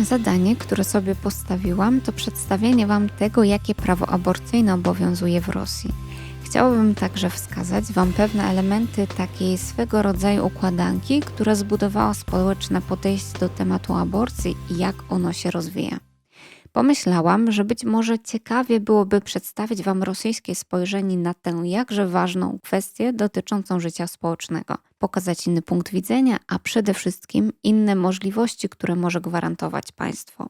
Zadanie, które sobie postawiłam, to przedstawienie Wam tego, jakie prawo aborcyjne obowiązuje w Rosji. Chciałabym także wskazać Wam pewne elementy takiej swego rodzaju układanki, która zbudowała społeczne podejście do tematu aborcji i jak ono się rozwija. Pomyślałam, że być może ciekawie byłoby przedstawić Wam rosyjskie spojrzenie na tę jakże ważną kwestię dotyczącą życia społecznego, pokazać inny punkt widzenia, a przede wszystkim inne możliwości, które może gwarantować państwo.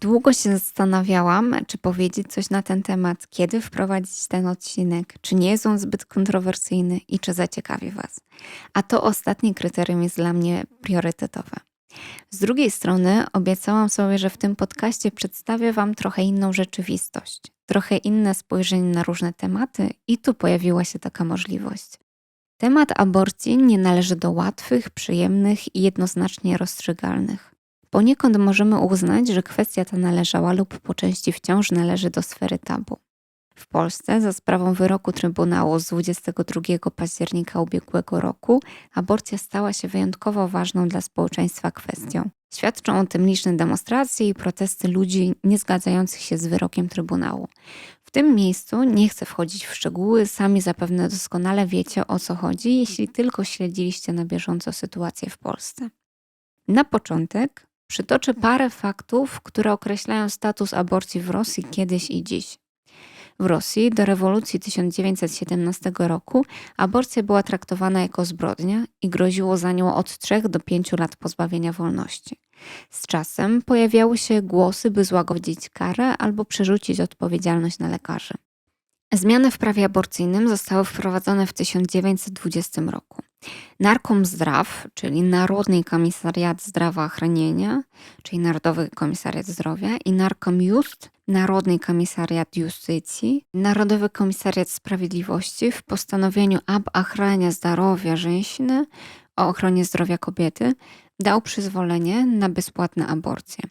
Długo się zastanawiałam, czy powiedzieć coś na ten temat, kiedy wprowadzić ten odcinek, czy nie jest on zbyt kontrowersyjny i czy zaciekawi Was. A to ostatnie kryterium jest dla mnie priorytetowe. Z drugiej strony obiecałam sobie, że w tym podcaście przedstawię Wam trochę inną rzeczywistość, trochę inne spojrzenie na różne tematy i tu pojawiła się taka możliwość. Temat aborcji nie należy do łatwych, przyjemnych i jednoznacznie rozstrzygalnych. Poniekąd możemy uznać, że kwestia ta należała lub po części wciąż należy do sfery tabu. W Polsce za sprawą wyroku Trybunału z 22 października ubiegłego roku aborcja stała się wyjątkowo ważną dla społeczeństwa kwestią. Świadczą o tym liczne demonstracje i protesty ludzi niezgadzających się z wyrokiem Trybunału. W tym miejscu nie chcę wchodzić w szczegóły, sami zapewne doskonale wiecie o co chodzi, jeśli tylko śledziliście na bieżąco sytuację w Polsce. Na początek Przytoczę parę faktów, które określają status aborcji w Rosji kiedyś i dziś. W Rosji do rewolucji 1917 roku aborcja była traktowana jako zbrodnia i groziło za nią od 3 do 5 lat pozbawienia wolności. Z czasem pojawiały się głosy, by złagodzić karę albo przerzucić odpowiedzialność na lekarzy. Zmiany w prawie aborcyjnym zostały wprowadzone w 1920 roku. Narkom Zdraw, czyli Narodny Komisariat Zdrowia Chronienia, czyli Narodowy Komisariat Zdrowia i Narkom Just, Narodny Komisariat Justycji, Narodowy Komisariat Sprawiedliwości w postanowieniu ab ochrania zdrowia żeńszyny o ochronie zdrowia kobiety dał przyzwolenie na bezpłatne aborcje.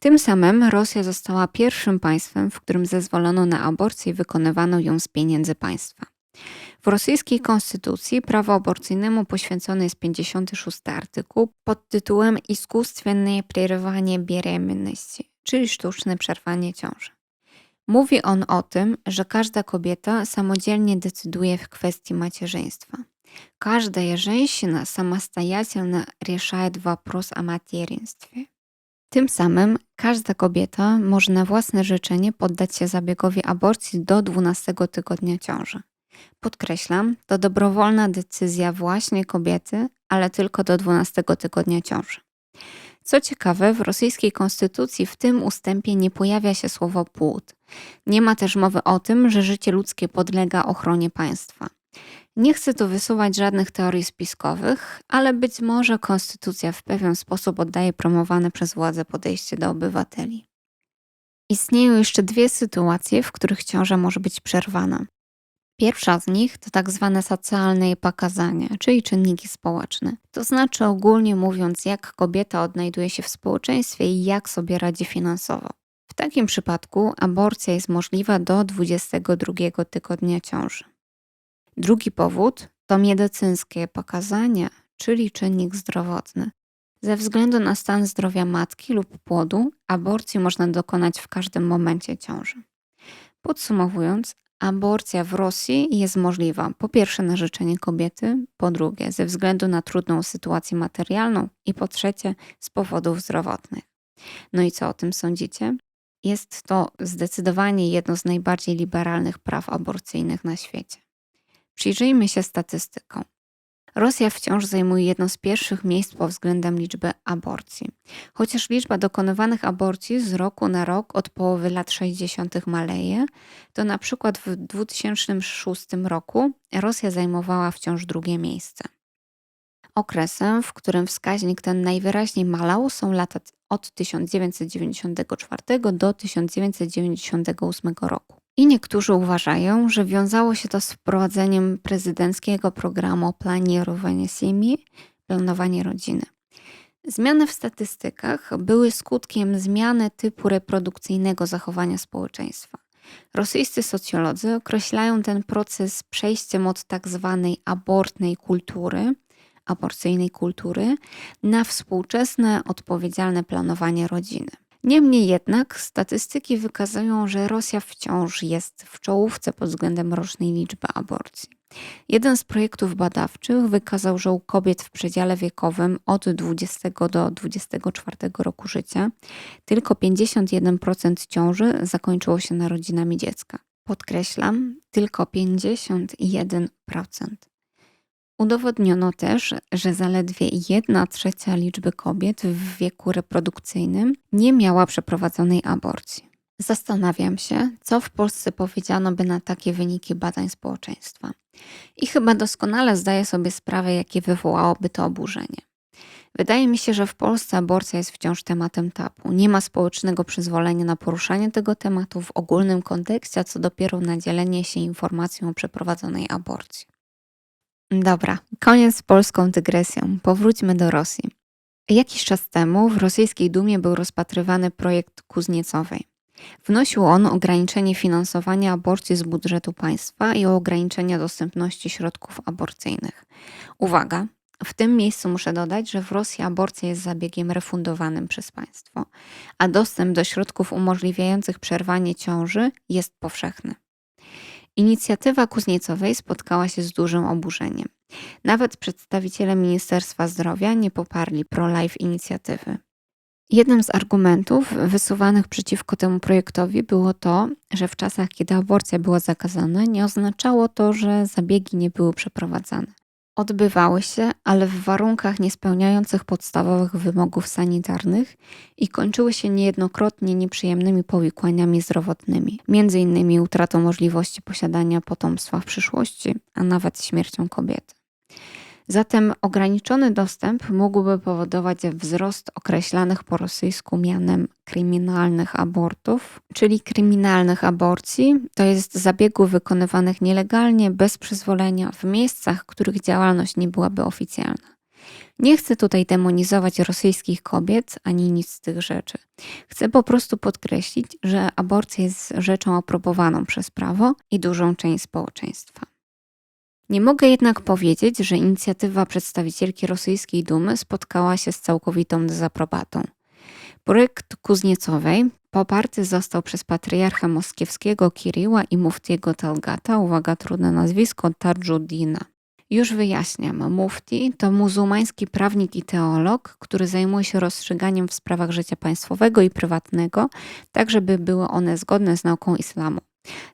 Tym samym Rosja została pierwszym państwem, w którym zezwolono na aborcję i wykonywano ją z pieniędzy państwa. W rosyjskiej konstytucji prawo aborcyjnemu poświęcony jest 56 artykuł pod tytułem Искусственное przerywanie беременности, czyli sztuczne przerwanie ciąży. Mówi on o tym, że każda kobieta samodzielnie decyduje w kwestii macierzyństwa. Każda женщина самостоятельно решает вопрос о материнстве. Tym samym każda kobieta może na własne życzenie poddać się zabiegowi aborcji do 12 tygodnia ciąży. Podkreślam, to dobrowolna decyzja właśnie kobiety, ale tylko do 12 tygodnia ciąży. Co ciekawe, w rosyjskiej konstytucji w tym ustępie nie pojawia się słowo płód. Nie ma też mowy o tym, że życie ludzkie podlega ochronie państwa. Nie chcę tu wysuwać żadnych teorii spiskowych, ale być może konstytucja w pewien sposób oddaje promowane przez władze podejście do obywateli. Istnieją jeszcze dwie sytuacje, w których ciąża może być przerwana. Pierwsza z nich to tak zwane socjalne pokazania, czyli czynniki społeczne. To znaczy ogólnie mówiąc, jak kobieta odnajduje się w społeczeństwie i jak sobie radzi finansowo. W takim przypadku aborcja jest możliwa do 22 tygodnia ciąży. Drugi powód to medycyńskie pokazania, czyli czynnik zdrowotny. Ze względu na stan zdrowia matki lub płodu, aborcji można dokonać w każdym momencie ciąży. Podsumowując, aborcja w Rosji jest możliwa po pierwsze na życzenie kobiety, po drugie ze względu na trudną sytuację materialną i po trzecie z powodów zdrowotnych. No i co o tym sądzicie? Jest to zdecydowanie jedno z najbardziej liberalnych praw aborcyjnych na świecie. Przyjrzyjmy się statystykom. Rosja wciąż zajmuje jedno z pierwszych miejsc pod względem liczby aborcji. Chociaż liczba dokonywanych aborcji z roku na rok od połowy lat 60. maleje, to na przykład w 2006 roku Rosja zajmowała wciąż drugie miejsce. Okresem, w którym wskaźnik ten najwyraźniej malał, są lata od 1994 do 1998 roku. I niektórzy uważają, że wiązało się to z wprowadzeniem prezydenckiego programu Planirowanie Siemi, Planowanie Rodziny. Zmiany w statystykach były skutkiem zmiany typu reprodukcyjnego zachowania społeczeństwa. Rosyjscy socjolodzy określają ten proces przejściem od tak zwanej abortnej kultury, aborcyjnej kultury, na współczesne odpowiedzialne planowanie rodziny. Niemniej jednak statystyki wykazują, że Rosja wciąż jest w czołówce pod względem rocznej liczby aborcji. Jeden z projektów badawczych wykazał, że u kobiet w przedziale wiekowym od 20 do 24 roku życia tylko 51% ciąży zakończyło się narodzinami dziecka. Podkreślam, tylko 51%. Udowodniono też, że zaledwie 1 trzecia liczby kobiet w wieku reprodukcyjnym nie miała przeprowadzonej aborcji. Zastanawiam się, co w Polsce powiedziano by na takie wyniki badań społeczeństwa. I chyba doskonale zdaję sobie sprawę, jakie wywołałoby to oburzenie. Wydaje mi się, że w Polsce aborcja jest wciąż tematem tabu. Nie ma społecznego przyzwolenia na poruszanie tego tematu w ogólnym kontekście, a co dopiero na dzielenie się informacją o przeprowadzonej aborcji. Dobra, koniec z polską dygresją. Powróćmy do Rosji. Jakiś czas temu w rosyjskiej Dumie był rozpatrywany projekt Kuzniecowej. Wnosił on ograniczenie finansowania aborcji z budżetu państwa i o ograniczenie dostępności środków aborcyjnych. Uwaga, w tym miejscu muszę dodać, że w Rosji aborcja jest zabiegiem refundowanym przez państwo, a dostęp do środków umożliwiających przerwanie ciąży jest powszechny. Inicjatywa Kuzniecowej spotkała się z dużym oburzeniem. Nawet przedstawiciele Ministerstwa Zdrowia nie poparli pro-life inicjatywy. Jednym z argumentów wysuwanych przeciwko temu projektowi było to, że w czasach, kiedy aborcja była zakazana, nie oznaczało to, że zabiegi nie były przeprowadzane. Odbywały się, ale w warunkach niespełniających podstawowych wymogów sanitarnych i kończyły się niejednokrotnie nieprzyjemnymi powikłaniami zdrowotnymi, m.in. utratą możliwości posiadania potomstwa w przyszłości, a nawet śmiercią kobiety. Zatem ograniczony dostęp mógłby powodować wzrost określanych po rosyjsku mianem kryminalnych abortów, czyli kryminalnych aborcji, to jest zabiegów wykonywanych nielegalnie, bez przyzwolenia, w miejscach, których działalność nie byłaby oficjalna. Nie chcę tutaj demonizować rosyjskich kobiet ani nic z tych rzeczy. Chcę po prostu podkreślić, że aborcja jest rzeczą aprobowaną przez prawo i dużą część społeczeństwa. Nie mogę jednak powiedzieć, że inicjatywa przedstawicielki rosyjskiej Dumy spotkała się z całkowitą dezaprobatą. Projekt Kuzniecowej poparty został przez patriarcha moskiewskiego Kiriła i muftiego Talgata, uwaga, trudne nazwisko, Tadżudina. Już wyjaśniam, mufti to muzułmański prawnik i teolog, który zajmuje się rozstrzyganiem w sprawach życia państwowego i prywatnego, tak żeby były one zgodne z nauką islamu.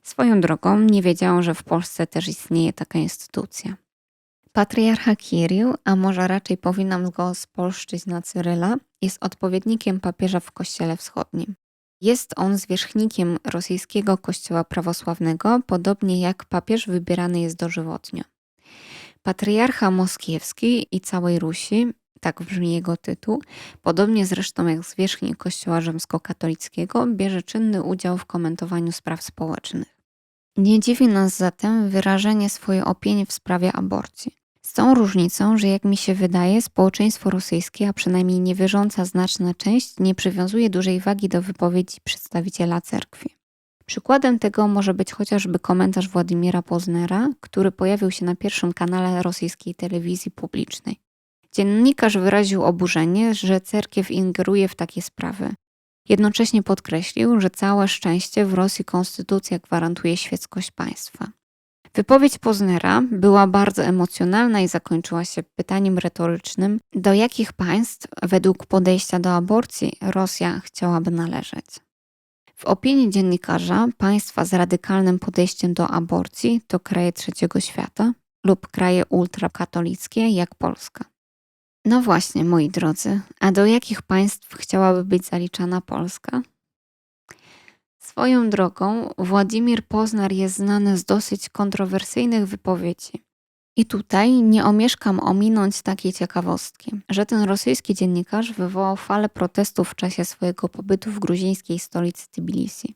Swoją drogą nie wiedziałam, że w Polsce też istnieje taka instytucja. Patriarcha Kirill, a może raczej powinnam go spolszczyć na Cyryla, jest odpowiednikiem papieża w Kościele Wschodnim. Jest on zwierzchnikiem rosyjskiego kościoła prawosławnego, podobnie jak papież wybierany jest dożywotnio. Patriarcha Moskiewski i całej Rusi tak brzmi jego tytuł, podobnie zresztą jak zwierzchnik Kościoła Rzymskokatolickiego, bierze czynny udział w komentowaniu spraw społecznych. Nie dziwi nas zatem wyrażenie swojej opinii w sprawie aborcji. Z tą różnicą, że jak mi się wydaje, społeczeństwo rosyjskie, a przynajmniej niewierząca znaczna część, nie przywiązuje dużej wagi do wypowiedzi przedstawiciela cerkwi. Przykładem tego może być chociażby komentarz Władimira Poznera, który pojawił się na pierwszym kanale rosyjskiej telewizji publicznej. Dziennikarz wyraził oburzenie, że cerkiew ingeruje w takie sprawy. Jednocześnie podkreślił, że całe szczęście w Rosji konstytucja gwarantuje świeckość państwa. Wypowiedź Poznera była bardzo emocjonalna i zakończyła się pytaniem retorycznym, do jakich państw według podejścia do aborcji Rosja chciałaby należeć. W opinii dziennikarza państwa z radykalnym podejściem do aborcji to kraje trzeciego świata lub kraje ultrakatolickie jak Polska. No właśnie, moi drodzy, a do jakich państw chciałaby być zaliczana Polska? Swoją drogą, Władimir Poznar jest znany z dosyć kontrowersyjnych wypowiedzi. I tutaj nie omieszkam ominąć takiej ciekawostki, że ten rosyjski dziennikarz wywołał falę protestów w czasie swojego pobytu w gruzińskiej stolicy Tbilisi.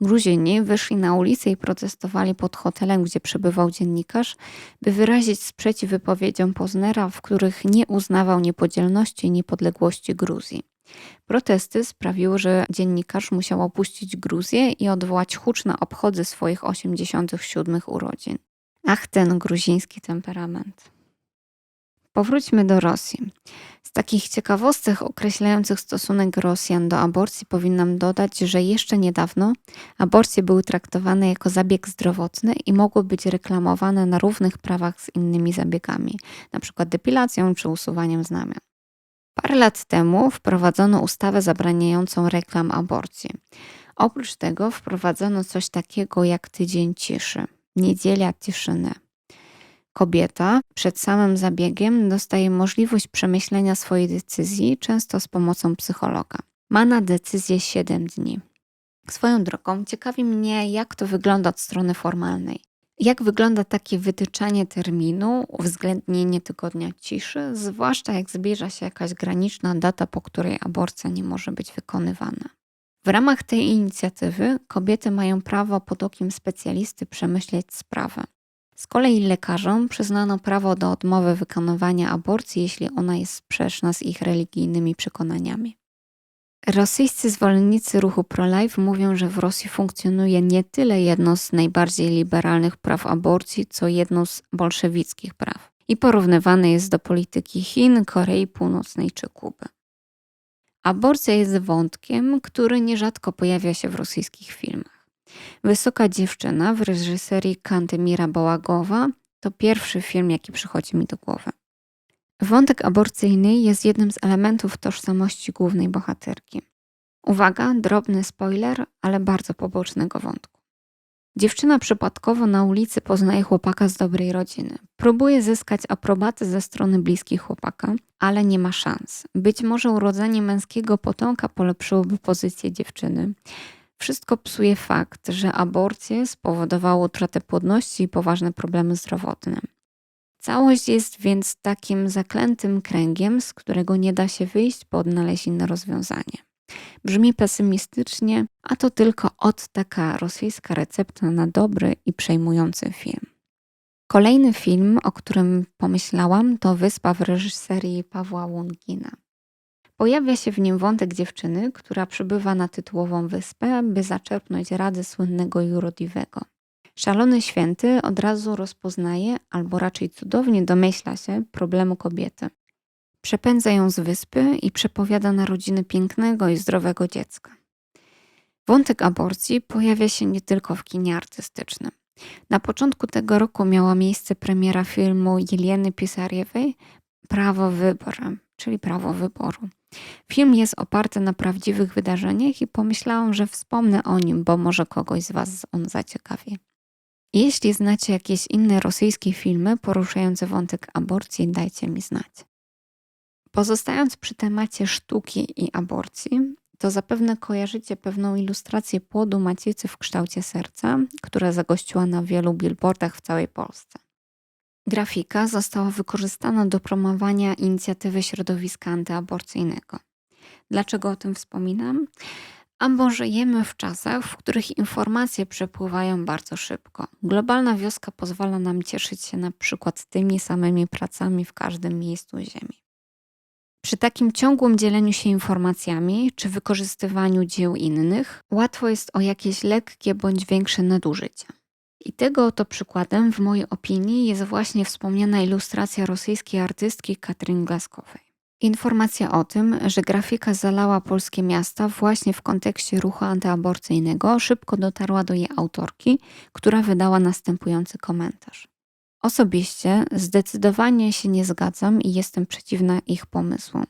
Gruzini wyszli na ulicę i protestowali pod hotelem, gdzie przebywał dziennikarz, by wyrazić sprzeciw wypowiedziom Poznera, w których nie uznawał niepodzielności i niepodległości Gruzji. Protesty sprawiły, że dziennikarz musiał opuścić Gruzję i odwołać huczne obchody swoich 87 urodzin. Ach, ten gruziński temperament. Powróćmy do Rosji. Z takich ciekawostek określających stosunek Rosjan do aborcji powinnam dodać, że jeszcze niedawno aborcje były traktowane jako zabieg zdrowotny i mogły być reklamowane na równych prawach z innymi zabiegami, np. depilacją czy usuwaniem znamion. Parę lat temu wprowadzono ustawę zabraniającą reklam aborcji. Oprócz tego wprowadzono coś takiego jak tydzień ciszy, niedziela tiszyny. Kobieta przed samym zabiegiem dostaje możliwość przemyślenia swojej decyzji, często z pomocą psychologa. Ma na decyzję 7 dni. Swoją drogą ciekawi mnie, jak to wygląda od strony formalnej. Jak wygląda takie wytyczanie terminu, uwzględnienie tygodnia ciszy, zwłaszcza jak zbliża się jakaś graniczna data, po której aborcja nie może być wykonywana? W ramach tej inicjatywy kobiety mają prawo pod okiem specjalisty przemyśleć sprawę. Z kolei lekarzom przyznano prawo do odmowy wykonywania aborcji, jeśli ona jest sprzeczna z ich religijnymi przekonaniami. Rosyjscy zwolennicy ruchu pro-life mówią, że w Rosji funkcjonuje nie tyle jedno z najbardziej liberalnych praw aborcji, co jedno z bolszewickich praw i porównywane jest do polityki Chin, Korei Północnej czy Kuby. Aborcja jest wątkiem, który nierzadko pojawia się w rosyjskich filmach. Wysoka dziewczyna w reżyserii Kantymira Bałagowa to pierwszy film, jaki przychodzi mi do głowy. Wątek aborcyjny jest jednym z elementów tożsamości głównej bohaterki. Uwaga, drobny spoiler, ale bardzo pobocznego wątku. Dziewczyna przypadkowo na ulicy poznaje chłopaka z dobrej rodziny. Próbuje zyskać aprobatę ze strony bliskich chłopaka, ale nie ma szans. Być może urodzenie męskiego potomka polepszyłoby pozycję dziewczyny. Wszystko psuje fakt, że aborcję spowodowało utratę płodności i poważne problemy zdrowotne. Całość jest więc takim zaklętym kręgiem, z którego nie da się wyjść po odnaleźć inne rozwiązanie. Brzmi pesymistycznie, a to tylko od taka rosyjska recepta na dobry i przejmujący film. Kolejny film, o którym pomyślałam, to Wyspa w reżyserii Pawła Łungina. Pojawia się w nim wątek dziewczyny, która przybywa na tytułową wyspę, by zaczerpnąć rady słynnego Jurodiwego. Szalony święty od razu rozpoznaje, albo raczej cudownie domyśla się problemu kobiety. Przepędza ją z wyspy i przepowiada narodziny pięknego i zdrowego dziecka. Wątek aborcji pojawia się nie tylko w kinie artystycznym. Na początku tego roku miała miejsce premiera filmu Jelieny Pisariewej Prawo wyboru, czyli prawo wyboru. Film jest oparty na prawdziwych wydarzeniach i pomyślałam, że wspomnę o nim, bo może kogoś z Was on zaciekawi. Jeśli znacie jakieś inne rosyjskie filmy poruszające wątek aborcji, dajcie mi znać. Pozostając przy temacie sztuki i aborcji, to zapewne kojarzycie pewną ilustrację płodu macicy w kształcie serca, która zagościła na wielu billboardach w całej Polsce. Grafika została wykorzystana do promowania inicjatywy środowiska antyaborcyjnego. Dlaczego o tym wspominam? Albo żyjemy w czasach, w których informacje przepływają bardzo szybko. Globalna wioska pozwala nam cieszyć się na przykład tymi samymi pracami w każdym miejscu Ziemi. Przy takim ciągłym dzieleniu się informacjami czy wykorzystywaniu dzieł innych, łatwo jest o jakieś lekkie bądź większe nadużycia. I tego oto przykładem, w mojej opinii, jest właśnie wspomniana ilustracja rosyjskiej artystki Katrin Glaskowej. Informacja o tym, że grafika zalała polskie miasta właśnie w kontekście ruchu antyaborcyjnego, szybko dotarła do jej autorki, która wydała następujący komentarz. Osobiście zdecydowanie się nie zgadzam i jestem przeciwna ich pomysłom.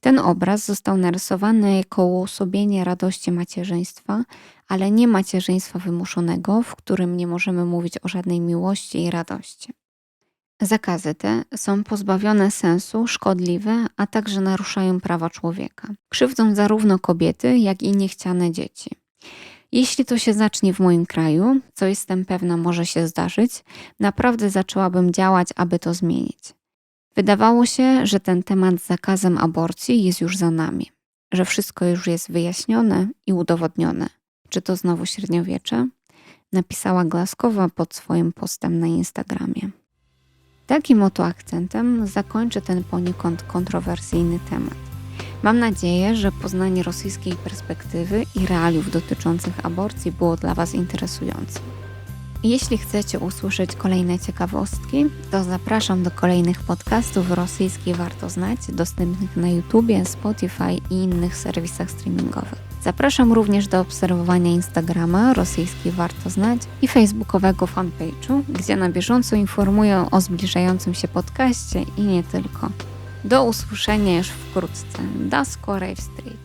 Ten obraz został narysowany jako uosobienie radości macierzyństwa, ale nie macierzyństwa wymuszonego, w którym nie możemy mówić o żadnej miłości i radości. Zakazy te są pozbawione sensu, szkodliwe, a także naruszają prawa człowieka. Krzywdzą zarówno kobiety, jak i niechciane dzieci. Jeśli to się zacznie w moim kraju, co jestem pewna może się zdarzyć, naprawdę zaczęłabym działać, aby to zmienić. Wydawało się, że ten temat z zakazem aborcji jest już za nami, że wszystko już jest wyjaśnione i udowodnione. czy to znowu średniowiecze? Napisała Glaskowa pod swoim postem na Instagramie. Takim oto akcentem zakończę ten poniekąd kontrowersyjny temat. Mam nadzieję, że poznanie rosyjskiej perspektywy i realiów dotyczących aborcji było dla Was interesujące. Jeśli chcecie usłyszeć kolejne ciekawostki, to zapraszam do kolejnych podcastów rosyjskiej Warto Znać, dostępnych na YouTubie, Spotify i innych serwisach streamingowych. Zapraszam również do obserwowania Instagrama rosyjskiej Warto Znać i facebookowego fanpage'u, gdzie na bieżąco informuję o zbliżającym się podcaście i nie tylko. Do usłyszenia już wkrótce. Do skorej wstryć.